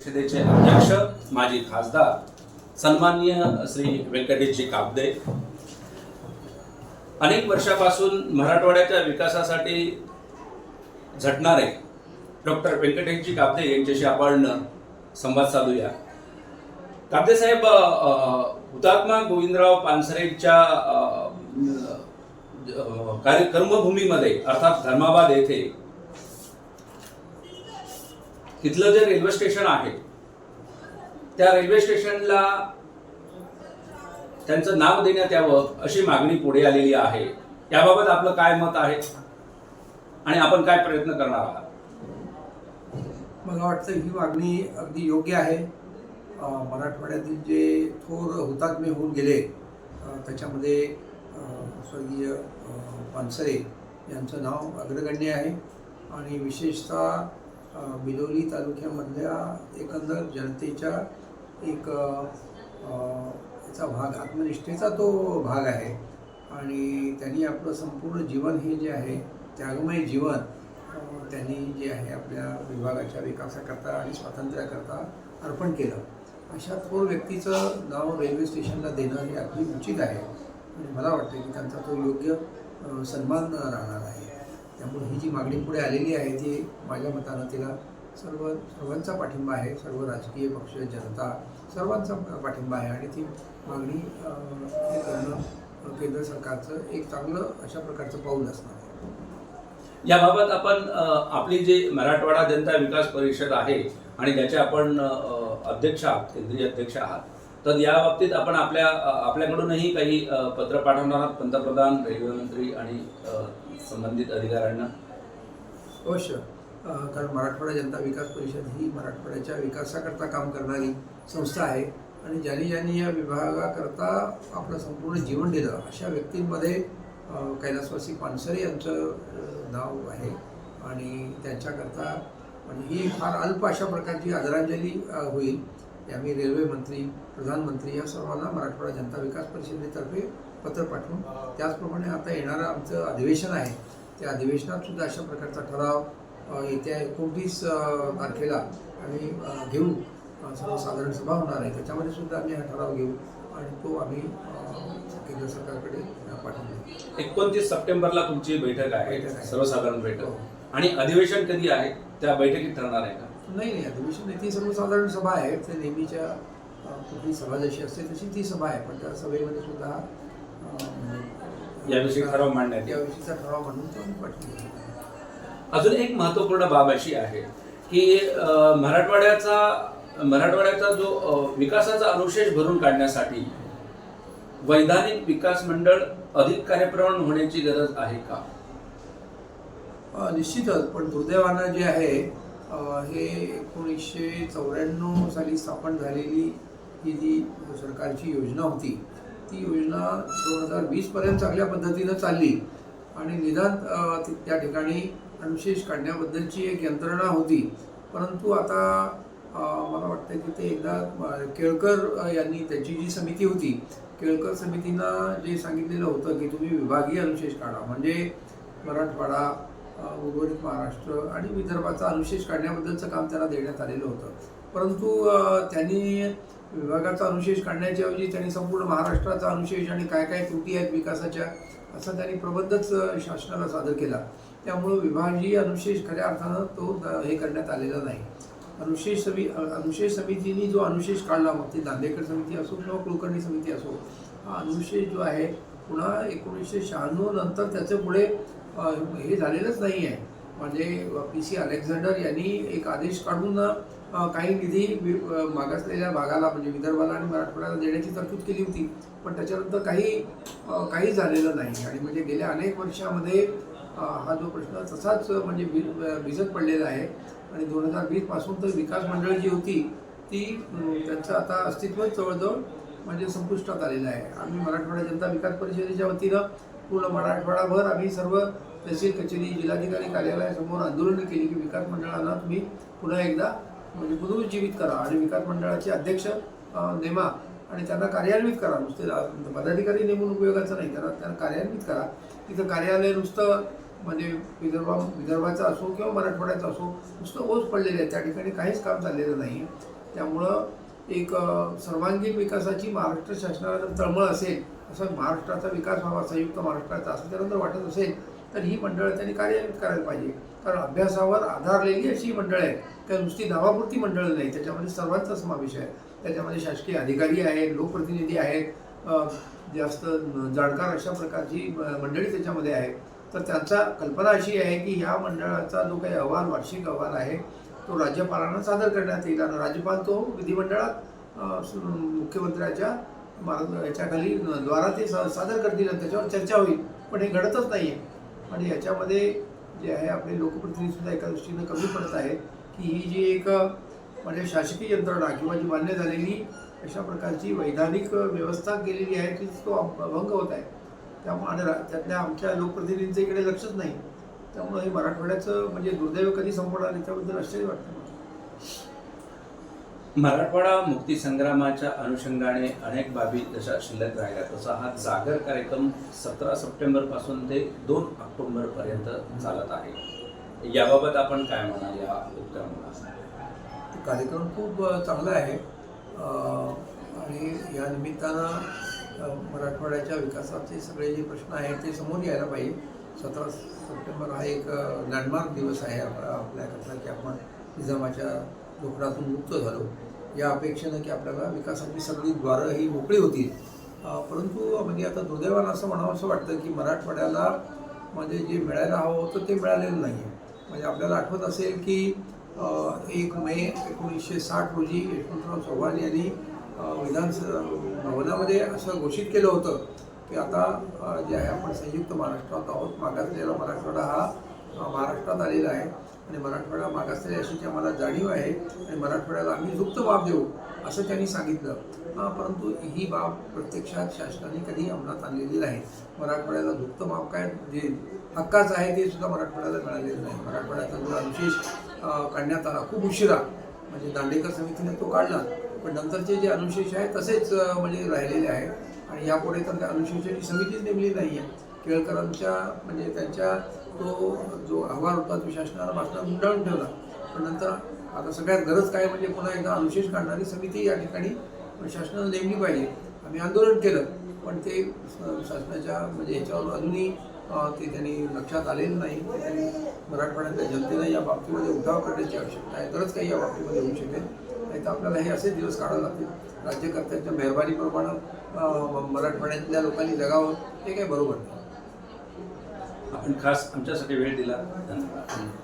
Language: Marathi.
परिषदेचे अध्यक्ष माजी खासदार सन्माननीय श्री व्यंकटेशजी काबदे अनेक वर्षापासून मराठवाड्याच्या विकासासाठी झटणारे डॉक्टर व्यंकटेशजी काबदे यांच्याशी आपण संवाद साधूया. काबदे साहेब हुतात्मा गोविंदराव पानसरेंच्या कार्य कर्मभूमीमध्ये अर्थात धर्माबाद येथे तिथलं जे रेल्वे स्टेशन आहे त्या रेल्वे स्टेशनला त्यांचं नाव देण्यात यावं अशी मागणी पुढे आलेली आहे. याबाबत आपलं काय मत आहे? आणि आपण काय प्रयत्न करणार आहात? मला वाटतं ही मागणी अगदी योग्य आहे. मराठवाड्यातील जे थोर हुतात्मे होऊन गेले त्याच्यामध्ये स्वर्गीय पानसरे यांचं नाव अग्रगण्य आहे. आणि विशेषतः बिलोली तालुक्यामधल्या एकंदर जनतेच्या एक याचा भाग आत्मनिष्ठेचा तो भाग आहे. आणि त्यांनी आपलं संपूर्ण जीवन हे जे आहे त्यागमय जीवन त्यांनी जे आहे आपल्या विभागाच्या विकासाकरता आणि स्वातंत्र्याकरता अर्पण केलं. अशा थोर व्यक्तीचं नाव रेल्वे स्टेशनला देणं हे अगदी उचित आहे. आणि मला वाटतं की त्यांचा तो योग्य सन्मान राहणार आहे. त्यामुळे ही जी मागणी पुढे आलेली आहे ती माझ्या मतानं तिला सर्व सर्वांचा पाठिंबा आहे सर्व राजकीय पक्ष जनता सर्वांचा पाठिंबा आहे आणि ती मागणी हे करणं केंद्र सरकारचं एक चांगलं अशा प्रकारचं पाऊल असणार आहे. याबाबत आपण आपली जी मराठवाडा जनता विकास परिषद आहे आणि ज्याचे आपण अध्यक्ष आहात केंद्रीय अध्यक्ष आहात तर या बाबतीत आपण आपल्या आपल्याकडूनही काही पत्र पाठवणार आहात. पंतप्रधान रेल्वे मंत्री आणि संबंधित अधिकाऱ्यांना? हो, अवश्य कारण मराठवाडा जनता विकास परिषद ही मराठवाड्याच्या विकासाकरता काम करणारी संस्था आहे आणि ज्यांनी ज्यांनी या विभागाकरता आपलं संपूर्ण जीवन दिलं अशा व्यक्तींमध्ये कैलासवासी पानसरे यांचं नाव आहे आणि त्यांच्याकरता म्हणजे ही फार अल्प अशा प्रकारची आदरांजली होईल. ते आम्ही रेल्वे मंत्री प्रधानमंत्री या सर्वांना मराठवाडा जनता विकास परिषदेतर्फे पत्र पाठवून. त्याचप्रमाणे आता येणारं आमचं अधिवेशन आहे. त्या अधिवेशनात सुद्धा अशा प्रकारचा ठराव येत्या एकोणतीस तारखेला आम्ही घेऊ. सर्वसाधारण सभा होणार आहे. त्याच्यामध्ये सुद्धा आम्ही हा ठराव घेऊ आणि तो आम्ही केंद्र सरकारकडे पाठवू. एकोणतीस सप्टेंबरला तुमची बैठक आहे. सर्वसाधारण हो. बैठक आणि अधिवेशन कधी आहे? त्या बैठकीत ठरणार आहे का? नाही नाही. अधिवेशन नाही ती सर्वसाधारण सभा आहे. ते नेहमीच्या कुठली सभा जशी असते तशी ती सभा आहे. पण त्या सभेमध्ये सुद्धा याविषयी ठराव मांडण्यात येईल. याविषयीचा ठराव म्हणून तो अजून एक महत्त्वपूर्ण बाब अशी आहे की अ, मराठवाड्याचा मराठवाड्याचा जो अ, विकासाचा अनुशेष भरून काढण्यासाठी वैधानिक विकास मंडळ अधिक कार्यप्रवण होण्याची गरज आहे का अ, निश्चितच पण दुर्दैवानं जे आहे अ, हे एकोणीसशे चौऱ्याण्णव साली स्थापन झालेली ही जी सरकारची योजना होती ती योजना दोन हजार वीसपर्यंत चांगल्या पद्धतीनं चालली. आणि निदान त्या ठिकाणी अनुशेष काढण्याबद्दलची एक यंत्रणा होती. परंतु आता मला वाटतं की ते एकदा केळकर यांनी त्यांची जी समिती होती केळकर समितीनं जे सांगितलेलं होतं की तुम्ही विभागीय अनुशेष काढा म्हणजे मराठवाडा उर्वरित महाराष्ट्र आणि विदर्भाचा अनुशेष काढण्याबद्दलचं काम त्यांना देण्यात आलेलं होतं. परंतु त्यांनी विभागाचा अनुशेष काढण्याच्याऐवजी त्यांनी संपूर्ण महाराष्ट्राचा अनुशेष आणि काय काय त्रुटी आहेत विकासाच्या असा त्यांनी प्रबंधच शासनाला सादर केला. त्यामुळं विभागीय अनुशेष खऱ्या अर्थानं तो हे करण्यात आलेला नाही. अनुशेष समी अनुशेष समितीने जो अनुशेष काढला मग ती दांडेकर समिती असो किंवा कुलकर्णी समिती असो हा अनुशेष जो आहे पुन्हा एकोणीसशे शहाण्णव नंतर त्याचं पुढे हे झालेलंच नाही आहे म्हणजे पी सी अलेक्झांडर यांनी एक आदेश काढून काही निधी मागासलेल्या भागाला म्हणजे विदर्भाला आणि मराठवाड्याला देण्याची तरतूद केली होती. पण त्याच्यानंतर काही काही झालेलं नाही. आणि म्हणजे गेल्या अनेक वर्षामध्ये हा जो प्रश्न तसाच म्हणजे भिजत पडलेला आहे. आणि दोन हजार वीसपासून तर विकास मंडळ जी होती ती त्यांचं आता अस्तित्वच जवळजवळ म्हणजे संपुष्टात आलेलं आहे. आम्ही मराठवाडा जनता विकास परिषदेच्या वतीनं पूर्ण मराठवाडाभर आम्ही सर्व तहसील कचेरी जिल्हाधिकारी कार्यालयासमोर आंदोलन केली की विकास मंडळांना तुम्ही पुन्हा एकदा म्हणजे पुनरुज्जीवित करा आणि विकास मंडळाचे अध्यक्ष नेमा आणि त्यांना कार्यान्वित करा. नुसते पदाधिकारी नेमून उपयोगाचं नाही त्यांना त्यांना कार्यान्वित करा. तिथं कार्यालय नुसतं म्हणजे विदर्भा विदर्भाचा असो किंवा मराठवाड्याचा असो नुसतं ओस पडलेले आहे. त्या ठिकाणी काहीच काम चाललेलं नाही. त्यामुळं एक सर्वांगीण विकासाची महाराष्ट्र शासनाला जर तळमळ असेल असं महाराष्ट्राचा विकास व्हावा संयुक्त महाराष्ट्राचा असं त्यानंतर जर वाटत असेल तर ही मंडळं त्यांनी कार्यान्वित करायला पाहिजे. कारण अभ्यासावर आधारलेली अशी मंडळं आहेत. कारण नुसती नावापुरती मंडळं नाही. त्याच्यामध्ये सर्वांचा समावेश आहे. त्याच्यामध्ये शासकीय अधिकारी आहेत लोकप्रतिनिधी आहेत. जास्त जाणकार अशा प्रकारची मंडळी त्याच्यामध्ये आहे तर त्यांचा कल्पना अशी आहे की ह्या मंडळाचा जो काही अहवाल वार्षिक अहवाल आहे तो राज्यपालांना सादर करण्यात येईल. आणि राज्यपाल तो विधिमंडळात मुख्यमंत्र्याच्या मार्ग याच्याखाली द्वारा ते सादर करतील आणि त्याच्यावर चर्चा होईल. पण हे घडतच नाही आहे आणि याच्यामध्ये जे आहे आपले लोकप्रतिनिधीसुद्धा एका दृष्टीनं कमी पडत आहेत की ही जी एक म्हणजे शासकीय यंत्रणा किंवा जी मान्य झालेली अशा प्रकारची वैधानिक व्यवस्था केलेली आहे की तो भंग अभंग होत आहे. त्यामुळे आणि त्यातल्या आमच्या लोकप्रतिनिधींचं इकडे लक्षच नाही. त्यामुळे हे मराठवाड्याचं म्हणजे दुर्दैव कधी संपणार याच्याबद्दल आश्चर्य वाटतं मराठवाडा मुक्तीसंग्रामाच्या अनुषंगाने अनेक बाबी जशा शिल्लक राहिल्या. तसा हा जागर कार्यक्रम सतरा सप्टेंबरपासून ते दोन ऑक्टोबर पर्यंत चालत आहे. याबाबत आपण काय म्हणाल या उपक्रमाला कार्यक्रम खूप चांगला आहे. आणि या निमित्तानं मराठवाड्याच्या विकासाचे सगळे जे प्रश्न आहेत ते समोर यायला पाहिजे. सतरा सप्टेंबर हा एक लँडमार्क दिवस आहे आपला आपल्याकरता की आपण निजामाच्या जोखडातून मुक्त झालो. या अपेक्षेनं की आपल्याला विकासाची सगळी द्वारं ही मोकळी होती परंतु म्हणजे आता दुर्दैवानं असं म्हणावं असं वाटतं की मराठवाड्याला म्हणजे जे मिळायला हवं होतं ते मिळालेलं नाही आहे म्हणजे आपल्याला आठवत असेल की एक मे एकोणीसशे साठ रोजी यशवंतराव चव्हाण यांनी विधानसभा भवनामध्ये असं घोषित केलं होतं की आता जे आहे आपण संयुक्त महाराष्ट्रात आहोत. मागासलेला मराठवाडा हा महाराष्ट्रात आलेला आहे. आणि मराठवाडा मागासलेला अशीची आम्हाला जाणीव आहे आणि मराठवाड्याला आम्ही लुप्त बाब देऊ असं त्यांनी सांगितलं. परंतु ही बाब प्रत्यक्षात शासनाने कधी अंमलात आणलेली नाही. मराठवाड्याला झुक्त माप काय जे हक्काचं आहे ते सुद्धा मराठवाड्याला मिळालेलं नाही. मराठवाड्याचा जो अनुशेष काढण्यात आला. खूप उशिरा. म्हणजे दांडेकर समितीने तो काढला. पण नंतरचे जे अनुशेष आहेत तसेच म्हणजे राहिलेले आहेत. आणि यापुढे तर त्या अनुशेषाची समितीच नेमली नाही आहे केळकरांच्या म्हणजे त्यांच्या तो जो अहवाल होता तो शासनाला भाषणात गुंडाळून ठेवला. पण नंतर आता सगळ्यात गरज काय म्हणजे पुन्हा एकदा अनुशेष काढणारी समिती या ठिकाणी शासनानं नेमली पाहिजे. आम्ही आंदोलन केलं पण ते शासनाच्या म्हणजे ह्याच्यावर अजूनही ते त्यांनी लक्षात आलेलं नाही. त्यांनी मराठवाड्यातल्या जनतेला या बाबतीमध्ये उठाव करण्याची आवश्यकता आहे. तरच काही या बाबतीमध्ये होऊ शकेल. नाही तर आपल्याला हे असेच दिवस काढावे लागतील. राज्यकर्त्यांच्या मेहरबानीप्रमाणे मराठवाड्यातल्या लोकांनी जगावं हे काही बरोबर नाही. आपण खास आमच्यासाठी वेळ दिला. धन्यवाद.